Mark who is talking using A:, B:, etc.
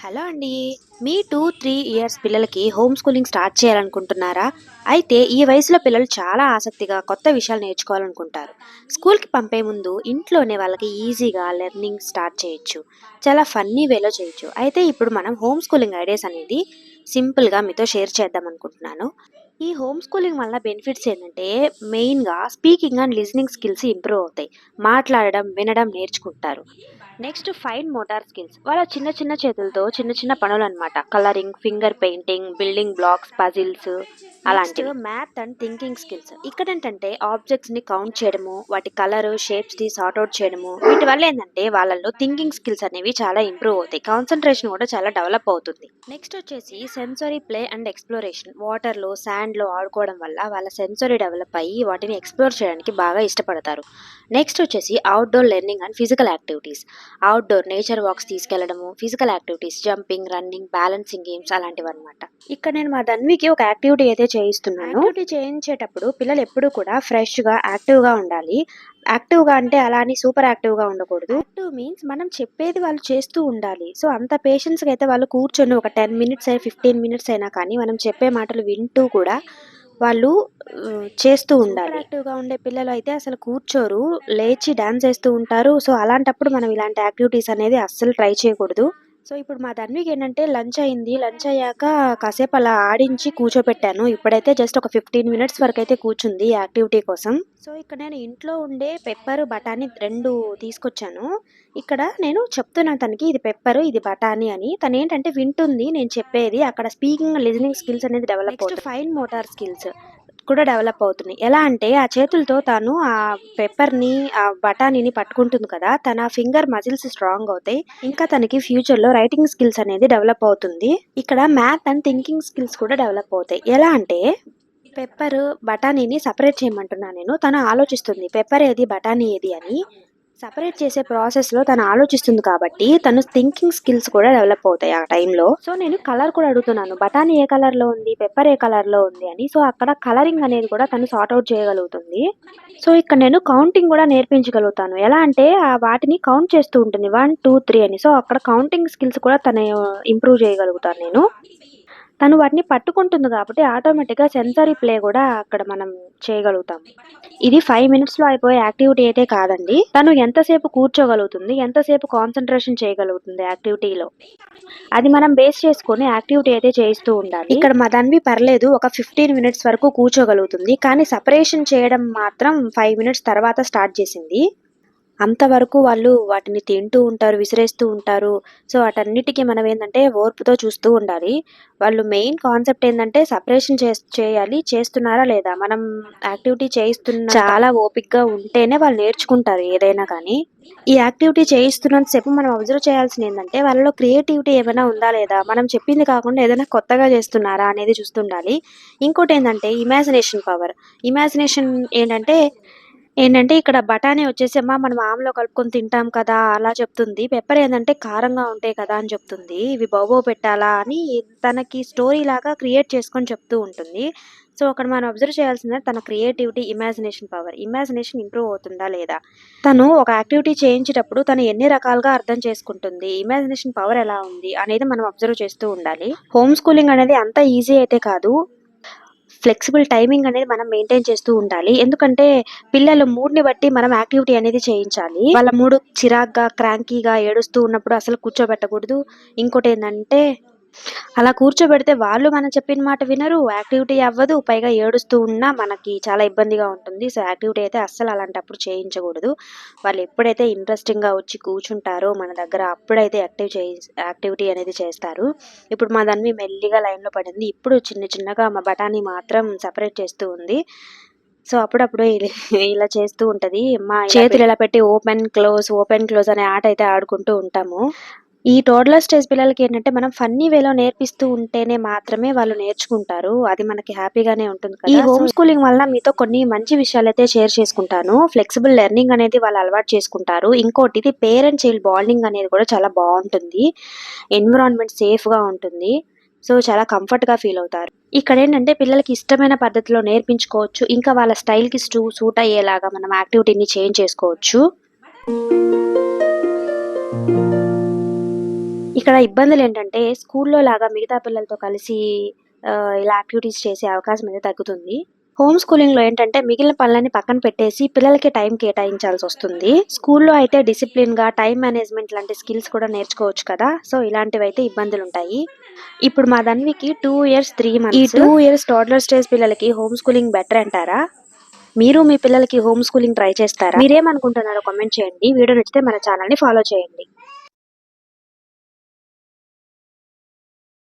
A: Hello అండి. మీ two three years పిల్లలకి హోమ్ స్కూలింగ్ స్టార్ట్ చేయాలనుకుంటున్నారా? అయితే ఈ వయసులో పిల్లలు చాలా ఆసక్తిగా కొత్త విషయాలు నేర్చుకోవాలనుకుంటారు. స్కూల్కి పంపే ముందు ఇంట్లోనే వాళ్ళకి ఈజీగా లెర్నింగ్ స్టార్ట్ చేయొచ్చు. చాలా ఫన్నీ వేలో చేయొచ్చు. అయితే ఇప్పుడు మనం హోమ్ స్కూలింగ్ ఐడియాస్ అనేది సింపుల్గా మీతో షేర్ చేద్దాం అనుకుంటున్నాను. ఈ హోమ్ స్కూలింగ్ వల్ల బెనిఫిట్స్ ఏంటంటే మెయిన్గా speaking and listening skills improve అవుతాయి. మాట్లాడడం వినడం నేర్చుకుంటారు. నెక్స్ట్ ఫైన్ మోటార్ స్కిల్స్ వాళ్ళ చిన్న చిన్న చేతులతో చిన్న చిన్న పనులు అనమాట colouring finger painting building blocks puzzles అలాంటివి. మ్యాథ్ అండ్ థింకింగ్ స్కిల్స్ ఇక్కడ ఏంటంటే ఆబ్జెక్ట్స్ని కౌంట్ చేయడము వాటి కలర్ షేప్స్ని సార్ట్ అవుట్ చేయడము వీటి వల్ల ఏంటంటే వాళ్ళలో థింకింగ్ స్కిల్స్ అనేవి చాలా ఇంప్రూవ్ అవుతాయి. కాన్సన్ట్రేషన్ కూడా చాలా డెవలప్ అవుతుంది. నెక్స్ట్ వచ్చేసి సెన్సరీ ప్లే అండ్ ఎక్స్ప్లోరేషన్ వాటర్లో శాండ్లో ఆడుకోవడం వల్ల వాళ్ళ సెన్సరీ డెవలప్ అయ్యి వాటిని ఎక్స్ప్లోర్ చేయడానికి బాగా ఇష్టపడతారు. నెక్స్ట్ వచ్చేసి outdoor learning and physical activities outdoor nature walks తీసుకెళ్ళడము physical activities jumping running balancing games అలాంటివి అనమాట ఇక్కడ నేను మా ధన్వికి ఒక యాక్టివిటీ అయితే చేయిస్తున్నాను. యాక్టివిటీ చేయించేటప్పుడు పిల్లలు ఎప్పుడు కూడా ఫ్రెష్గా యాక్టివ్గా ఉండాలి. యాక్టివ్గా అంటే అలా అని సూపర్ యాక్టివ్గా ఉండకూడదు. యాక్టివ్ మీన్స్ మనం చెప్పేది వాళ్ళు చేస్తూ ఉండాలి. సో అంత పేషెన్స్గా అయితే వాళ్ళు కూర్చొని ఒక టెన్ మినిట్స్ అయినా ఫిఫ్టీన్ మినిట్స్ అయినా కానీ మనం చెప్పే మాటలు వింటూ కూడా వాళ్ళు చేస్తూ ఉండాలి. యాక్టివ్గా ఉండే పిల్లలు అయితే అసలు కూర్చోరు లేచి డాన్స్ వేస్తూ ఉంటారు. సో అలాంటప్పుడు మనం ఇలాంటి యాక్టివిటీస్ అనేది అస్సలు ట్రై చేయకూడదు. సో ఇప్పుడు మా ధన్వికి ఏంటంటే లంచ్ అయింది. లంచ్ అయ్యాక కాసేపు అలా ఆడించి కూర్చోపెట్టాను. ఇప్పుడైతే జస్ట్ ఒక ఫిఫ్టీన్ మినిట్స్ వరకు అయితే కూర్చుంది యాక్టివిటీ కోసం. సో ఇక్కడ నేను ఇంట్లో ఉండే పెప్పర్ బఠానీ రెండు తీసుకొచ్చాను. ఇక్కడ నేను చెప్తున్నాను తనకి ఇది పెప్పర్ ఇది బఠానీ అని. తను ఏంటంటే వింటుంది నేను చెప్పేది. అక్కడ స్పీకింగ్ లిజనింగ్ స్కిల్స్ అనేది డెవలప్ అవుతుంది. ఫైన్ మోటార్ స్కిల్స్ కూడా డెవలప్ అవుతున్నాయి ఎలా అంటే ఆ చేతులతో తాను ఆ పెప్పర్ని ఆ బఠానీని పట్టుకుంటుంది కదా తన ఫింగర్ మజిల్స్ స్ట్రాంగ్ అవుతాయి. ఇంకా తనకి ఫ్యూచర్లో రైటింగ్ స్కిల్స్ అనేది డెవలప్ అవుతుంది. ఇక్కడ మ్యాథ్ అండ్ థింకింగ్ స్కిల్స్ కూడా డెవలప్ అవుతాయి. ఎలా అంటే పెప్పర్ బఠానీని సపరేట్ చేయమంటున్నా నేను. తను ఆలోచిస్తుంది పెప్పర్ ఏది బఠానీ ఏది అని. సపరేట్ చేసే ప్రాసెస్లో తను ఆలోచిస్తుంది కాబట్టి తను థింకింగ్ స్కిల్స్ కూడా డెవలప్ అవుతాయి ఆ టైంలో సో నేను కలర్ కూడా అడుగుతున్నాను. బఠానీ ఏ కలర్లో ఉంది? పెప్పర్ ఏ కలర్లో ఉంది అని. సో అక్కడ కలరింగ్ అనేది కూడా తను సార్ట్ అవుట్ చేయగలుగుతుంది. సో ఇక్కడ నేను కౌంటింగ్ కూడా నేర్పించగలుగుతాను. ఎలా అంటే ఆ వాటిని కౌంట్ చేస్తూ ఉంటుంది. వన్ టూ త్రీ అని. సో అక్కడ కౌంటింగ్ స్కిల్స్ కూడా తను uh, ఇంప్రూవ్ చేయగలుగుతాను నేను. తను వాటిని పట్టుకుంటుంది కాబట్టి ఆటోమేటిక్గా సెన్సరీ ప్లే కూడా అక్కడ మనం చేయగలుగుతాం. ఇది ఫైవ్ మినిట్స్లో అయిపోయే యాక్టివిటీ అయితే కాదండి. తను ఎంతసేపు కూర్చోగలుగుతుంది ఎంతసేపు కాన్సన్ట్రేషన్ చేయగలుగుతుంది యాక్టివిటీలో? అది మనం బేస్ చేసుకొని యాక్టివిటీ అయితే చేయిస్తూ ఉండాలి. ఇక్కడ మదన్వి పర్లేదు ఒక ఫిఫ్టీన్ మినిట్స్ వరకు కూర్చోగలుగుతుంది కానీ సపరేషన్ చేయడం మాత్రం ఫైవ్ మినిట్స్ తర్వాత స్టార్ట్ చేసింది. అంతవరకు వాళ్ళు వాటిని తింటూ ఉంటారు విసిరేస్తూ ఉంటారు. సో వాటన్నిటికీ మనం ఏంటంటే ఓర్పుతో చూస్తూ ఉండాలి. వాళ్ళు మెయిన్ కాన్సెప్ట్ ఏంటంటే సపరేషన్ చేయాలి. చేస్తున్నారా లేదా? మనం యాక్టివిటీ చేయిస్తున్న చాలా ఓపిక్గా ఉంటేనే వాళ్ళు నేర్చుకుంటారు ఏదైనా కానీ. ఈ యాక్టివిటీ చేయిస్తున్నంతసేపు మనం అబ్జర్వ్ చేయాల్సింది ఏంటంటే వాళ్ళలో క్రియేటివిటీ ఏమైనా ఉందా లేదా? మనం చెప్పింది కాకుండా ఏదైనా కొత్తగా చేస్తున్నారా అనేది చూస్తుండాలి ఇంకోటి ఏంటంటే ఇమాజినేషన్ పవర్. ఇమాజినేషన్ ఏంటంటే ఏంటంటే ఇక్కడ బఠానీ వచ్చేసి అమ్మా మనం ఆమ్లో కలుపుకొని తింటాం కదా అలా చెప్తుంది. పెప్పర్ ఏంటంటే కారంగా ఉంటాయి కదా అని చెప్తుంది. ఇవి బొబో పెట్టాలా అని తనకి స్టోరీ లాగా క్రియేట్ చేసుకొని చెప్తూ ఉంటుంది. సో అక్కడ మనం అబ్జర్వ్ చేయాల్సిందే తన creativity imagination power imagination improve అవుతుందా లేదా? తను ఒక యాక్టివిటీ చేయించేటప్పుడు తను ఎన్ని రకాలుగా అర్థం చేసుకుంటుంది? ఇమాజినేషన్ పవర్ ఎలా ఉంది? అనేది మనం అబ్జర్వ్ చేస్తూ ఉండాలి. హోమ్ స్కూలింగ్ అనేది అంత ఈజీ అయితే కాదు. ఫ్లెక్సిబుల్ టైమింగ్ అనేది మనం మెయింటైన్ చేస్తూ ఉండాలి. ఎందుకంటే పిల్లల మూడ్ని బట్టి మనం యాక్టివిటీ అనేది చేయించాలి. వాళ్ళ మూడు చిరాగ్గా క్రాంకీగా ఏడుస్తూ ఉన్నప్పుడు అసలు కూర్చోబెట్టకూడదు. ఇంకోటి ఏంటంటే అలా కూర్చోబెడితే వాళ్ళు మనం చెప్పిన మాట వినరు. యాక్టివిటీ అవ్వదు. పైగా ఏడుస్తూ ఉన్నా మనకి చాలా ఇబ్బందిగా ఉంటుంది. సో యాక్టివిటీ అయితే అస్సలు అలాంటప్పుడు చేయించకూడదు. వాళ్ళు ఎప్పుడైతే ఇంట్రెస్టింగ్గా వచ్చి కూర్చుంటారో మన దగ్గర అప్పుడైతే యాక్టివ్ యాక్టివిటీ అనేది చేస్తారు. ఇప్పుడు మా దాన్ని మెల్లిగా లైన్లో పడింది. ఇప్పుడు చిన్న చిన్నగా మా బఠానీ మాత్రం సపరేట్ చేస్తూ ఉంది. సో అప్పుడప్పుడు ఇలా- ఇలా చేస్తూ ఉంటది. మా చేతులు ఇలా పెట్టి ఓపెన్ క్లోజ్ ఓపెన్ క్లోజ్ అనే ఆట అయితే ఆడుకుంటూ ఉంటాము. ఈ టోడ్లర్ స్టేజ్ పిల్లలకి ఏంటంటే మనం ఫన్నీ వేలో నేర్పిస్తూ ఉంటేనే మాత్రమే వాళ్ళు నేర్చుకుంటారు. అది మనకి హ్యాపీగానే ఉంటుంది కదా. ఈ హోమ్ స్కూలింగ్ వల్ల మీతో కొన్ని మంచి విషయాలు అయితే షేర్ చేసుకుంటాను. ఫ్లెక్సిబుల్ లెర్నింగ్ అనేది వాళ్ళు అలవాటు చేసుకుంటారు. ఇంకోటి ఇది పేరెంట్ చైల్డ్ బాండింగ్ అనేది కూడా చాలా బాగుంటుంది. ఎన్విరాన్మెంట్ సేఫ్గా ఉంటుంది. సో చాలా కంఫర్ట్గా ఫీల్ అవుతారు. ఇక్కడ ఏంటంటే పిల్లలకి ఇష్టమైన పద్ధతిలో నేర్పించుకోవచ్చు. ఇంకా వాళ్ళ స్టైల్కి సూట్ అయ్యేలాగా మనం యాక్టివిటీని చేంజ్ చేసుకోవచ్చు. ఇక్కడ ఇబ్బందులు ఏంటంటే స్కూల్లో లాగా మిగతా పిల్లలతో కలిసి ఇలా యాక్టివిటీస్ చేసే అవకాశం అయితే తగ్గుతుంది. హోమ్ స్కూలింగ్లో ఏంటంటే మిగిలిన పనులన్నీ పక్కన పెట్టేసి పిల్లలకి టైం కేటాయించాల్సి వస్తుంది. స్కూల్లో అయితే డిసిప్లిన్గా టైం మేనేజ్మెంట్ లాంటి స్కిల్స్ కూడా నేర్చుకోవచ్చు కదా. సో ఇలాంటివి అయితే ఇబ్బందులు ఉంటాయి ఇప్పుడు మా ధన్వికి టూ ఇయర్స్ త్రీ మంత్స్. ఈ టూ ఇయర్స్ టోడ్లర్ స్టేజ్ పిల్లలకి హోమ్ స్కూలింగ్ బెటర్ అంటారా? మీరు మీ పిల్లలకి హోమ్ స్కూలింగ్ ట్రై చేస్తారా? మీరేమనుకుంటున్నారో కామెంట్ చేయండి. వీడియో నచ్చితే మన ఛానల్ని ఫాలో చేయండి.